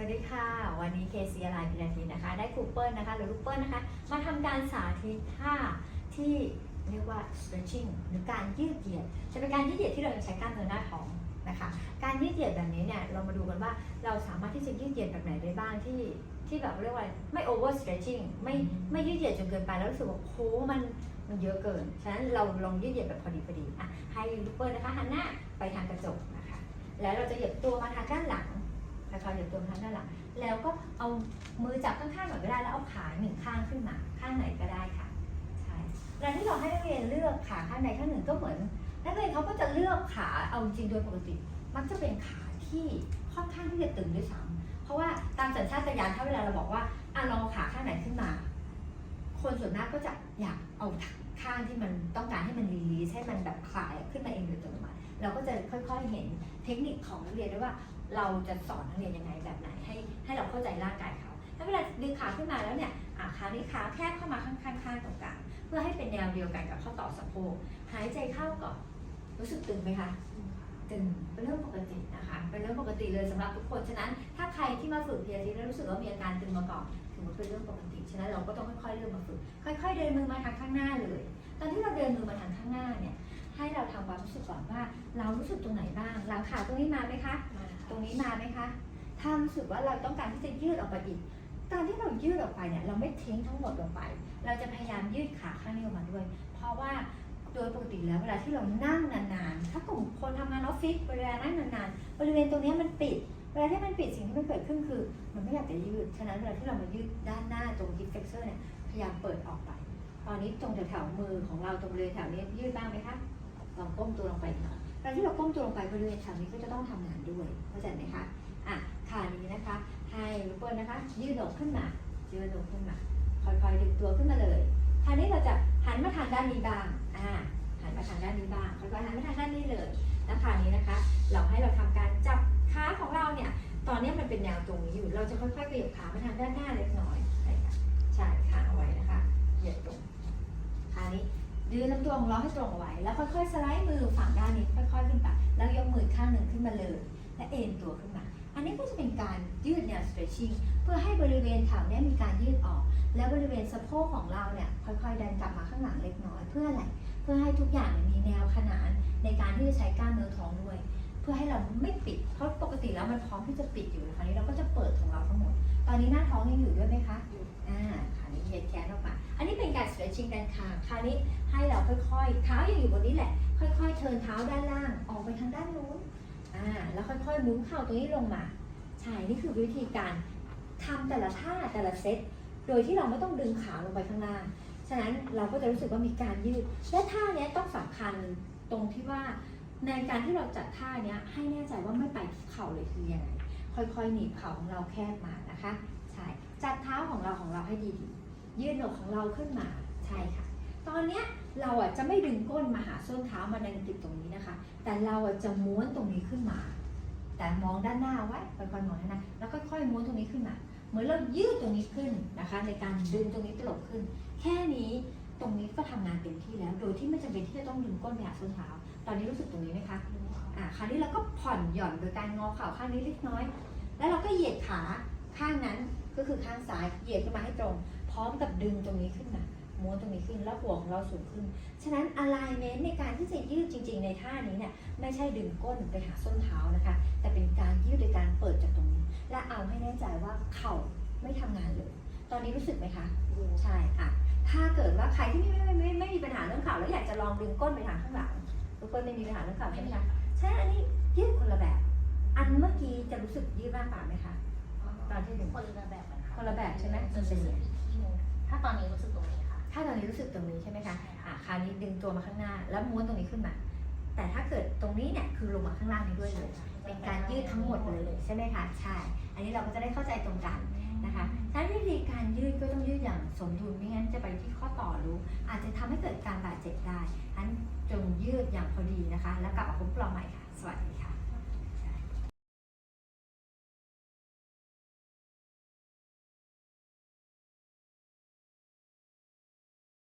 วัสดีค่ะ วันนี้เคซีอะไรพินาทีนะคะ ได้คูเปิลนะคะ หรือลูกเปิลนะคะ มาทำการสาธิตท่าที่เรียกว่า stretching หรือการยืดเหยียด จะเป็นการยืดเหยียดที่เราจะใช้กล้ามเนื้อหน้าท้องนะคะ การยืดเหยียดแบบนี้เนี่ย เรามาดูกันว่าเราสามารถที่จะยืดเหยียดแบบไหนได้บ้างที่ที่แบบเรียกว่าไม่ over stretching ไม่ไม่ยืดเหยียดจนเกินไปแล้วรู้สึกว่าโค้มันมันเยอะเกิน ฉะนั้นเราลองยืดเหยียดแบบพอดีพอดีอะให้ลูกเปิลนะคะหันหน้าไปทางกระจกนะคะ แล้วเราจะเหยียบตัวมาทางด้านหลัง นะคะเหยียบตัวมาทางด้านหลัง แล้วก็เอามือจับข้างๆหน่อยก็ได้ แล้วเอาขาหนึ่งข้างขึ้นมา ข้างไหนก็ได้ค่ะ ใช่เวลาที่เราให้นักเรียนเลือกขาข้างใดข้างหนึ่งก็เหมือน นักเรียนเขาก็จะเลือกขา เอาจริงโดยปกติ มักจะเป็นขาที่ค่อนข้างที่จะตึงด้วยซ้ำเพราะว่าตามสัญชาตญาณถ้าเวลาเราบอกว่าอะลองเอาขาข้างไหนขึ้นมา คนส่วนมากก็จะอยากเอาข้างที่มันต้องการให้มันรีลีสให้มันแบบคลายขึ้นมาเองโดยอัตโนมัติเราก็จะค่อยๆเห็นเทคนิคของนักเรียนด้วยว่า เราจะสอนนักเรียนยังไงแบบไหนให้ให้เราเข้าใจร่างกายเขาถ้าเวลาดึงขาขึ้นมาแล้วเนี่ยอะขานี้ขาแคบเข้ามาข้างๆข้างตรงกลางเพื่อให้เป็นแนวเดียวกันกับข้อต่อสะโพกหายใจเข้าก่อนรู้สึกตึงไหมคะตึงเป็นเรื่องปกตินะคะเป็นเรื่องปกติเลยสำหรับทุกคนฉะนั้น ถ้าใครที่มาฝึกเพียรทีแล้วรู้สึกว่ามีอาการตึงมาก่อนถือว่าเป็นเรื่องปกติฉะนั้นเราก็ต้องค่อยๆเริ่มมาฝึก ค่อย ๆ เดินมือมาทางข้างหน้าเลย ตอนที่เราเดินมือมาทางข้างหน้าเนี่ยให้เราทำความรู้สึกก่อนว่า เรารู้สึกตรงไหนบ้างหลังขาตรงนี้มาไหมคะ ตรงนี้มาไหมคะ ถ้ารู้สึกว่าเราต้องการที่จะยืดออกไปอีกตอนที่เรายืดออกไปเนี่ยเราไม่ทิ้งทั้งหมดลงไป เราจะพยายามยืดขาข้างนี้ออกมาด้วย เพราะว่าโดยปกติแล้วเวลาที่เรานั่งนานๆ ถ้ากลุ่มคนทำงานออฟฟิศเวลานั่งนานๆ บริเวณตรงนี้มันปิด เวลาที่มันปิดสิ่งที่มันเกิดขึ้นคือ มันไม่อยากจะยืด ฉะนั้นเวลาที่เรามายืดด้านหน้าตรง hip flexor เนี่ย พยายามเปิดออกไป ตอนนี้ตรงแถวๆมือของเราตรงบริเวณแถวนี้ยืดบ้างไหมคะ ลองก้มตัวลงไปหน่อย เวลาที่เราก้มตัวลงไปบริเวณแถวนี้ก็จะต้องทำงานด้วย เข้าใจไหมคะ อะขานี้นะคะ ให้ลูกเปิลนะคะ ยืดอกขึ้นมา ยืดอกขึ้นมา ค่อยๆดึงตัวขึ้นมาเลยคราวนี้เราจะหันมาทางด้านนี้บ้าง อ่า หันมาทางด้านนี้บ้างค่อยๆหันมาทางด้านนี้เลยแล้วคราวนี้นะคะ เราให้เราทำการจับขาของเราเนี่ย ตอนนี้มันเป็นแนวตรงนี้อยู่ เราจะค่อยๆขยับขามาทางด้านหน้าเล็กน้อยใช่ค่ะใช่ค้าเอาไว้นะคะ เหยียดตรงคราวนี้ยืนลำตัวของเราให้ตรงเอาไว้ แล้วค่อยๆสไลด์มือฝั่งด้านนี้ค่อย มาเลย และเอ็นตัวขึ้นมา อันนี้ก็จะเป็นการยืดแนว stretching เพื่อให้บริเวณแถวเนี้ยมีการยืดออก แล้วบริเวณสะโพกของเราเนี่ยค่อยๆดันกลับมาข้างหลังเล็กน้อยเพื่ออะไร เพื่อให้ทุกอย่างเนี่ยมีแนวขนานในการที่จะใช้กล้ามเนื้อท้องด้วย เพื่อให้เราไม่ปิด เพราะปกติแล้วมันพร้อมที่จะปิดอยู่คราวนี้เราก็จะเปิดของเราทั้งหมด ตอนนี้หน้าท้องยังอยู่ด้วยไหมคะอ่าคราวนี้เหยียดแขนออกมา อันนี้เป็นการ stretching ด้านข้างคราวนี้ให้เราค่อยๆ เท้ายังอยู่บนนี้แหละ ค่อยๆ เทิร์นเท้าด้านล่างออกไปทางด้านนู้น อ่าแล้วค่อยๆมุนเข่าตรงนี้ลงมา ใช่ นี่คือวิธีการทำแต่ละท่าแต่ละเซต โดยที่เราไม่ต้องดึงขาลงไปข้างล่าง ฉะนั้นเราก็จะรู้สึกว่ามีการยืด และท่าเนี้ยต้องสำคัญตรงที่ว่าในการที่เราจัดท่าเนี้ยให้แน่ใจว่าไม่ไปเข่าเลยคือยังไง ค่อยๆหนีบเข่าของเราแคบมานะคะ ใช่ จัดเท้าของเราของเราให้ดีๆ ยืดหนกของเราขึ้นมา ใช่ค่ะ ตอนเนี้ย เราอะจะไม่ดึงก้นมาหาส้นเท้ามาดันติดตรงนี้นะคะ แต่เราอะจะม้วนตรงนี้ขึ้นมา แต่มองด้านหน้าไว้ค่อยๆมองด้านหน้าแล้วค่อยๆม้วนตรงนี้ขึ้นมา เหมือนเรายืดตรงนี้ขึ้นนะคะ ในการดึงตรงนี้ตลบขึ้น แค่นี้ตรงนี้ก็ทำงานเต็มที่แล้ว โดยที่ไม่จำเป็นที่จะต้องดึงก้นไปหาส้นเท้า ตอนนี้รู้สึกตรงนี้ไหมคะอ่าคราวนี้เราก็ผ่อนหย่อนโดยการงอเข่าข้างนี้เล็กน้อย แล้วเราก็เหยียดขาข้างนั้นก็คือข้างซ้ายเหยียดขึ้นมาให้ตรง พร้อมกับดึงตรงนี้ขึ้นมา ม้วนตรงนี้ขึ้นแล้วหัวของเราสูงขึ้น ฉะนั้น alignment ในการที่จะยืดจริง ๆ ในท่านี้เนี่ยไม่ใช่ดึงก้นไปหาส้นเท้านะคะ แต่เป็นการยืดโดยการเปิดจากตรงนี้ และเอาให้แน่ใจว่าเข่าไม่ทำงานเลย ตอนนี้รู้สึกไหมคะ ใช่อะถ้าเกิดว่าใครที่ไม่ไม่ไม่ไม่ไม่มีปัญหาเรื่องเข่าแล้วอยากจะลองดึงก้นไปทางข้างหลังทุกคนไม่มีปัญหาเรื่องเข่าใช่ไหมคะใช่อันนี้ยืดคนละแบบ อันเมื่อกี้จะรู้สึกยืดมากกว่าไหมคะตอนที่ดึงคนละแบบกันค่ะคนละแบบใช่ไหมจะเป็นอย่างที่นึงถ้าตอนนี้รู้สึกตรงนี้ค่ะ ถ้าตอนนี้รู้สึกตรงนี้ใช่ไหมคะอะคราวนี้ดึงตัวมาข้างหน้า แล้วม้วนตรงนี้ขึ้นมา แต่ถ้าเกิดตรงนี้เนี่ยคือลงมาข้างล่างนี้ด้วยเลยเป็นการยืดทั้งหมดเลยใช่ไหมคะใช่ อันนี้เราก็จะได้เข้าใจตรงกันนะคะถ้าวิธีการยืดก็ต้องยืดอย่างสมดุลไม่งั้นจะไปที่ข้อต่อรู้ อาจจะทำให้เกิดการบาดเจ็บได้อันจงยืดอย่างพอดีนะคะ แล้วกลับมาพบเราใหม่ค่ะ สวัสดีค่ะ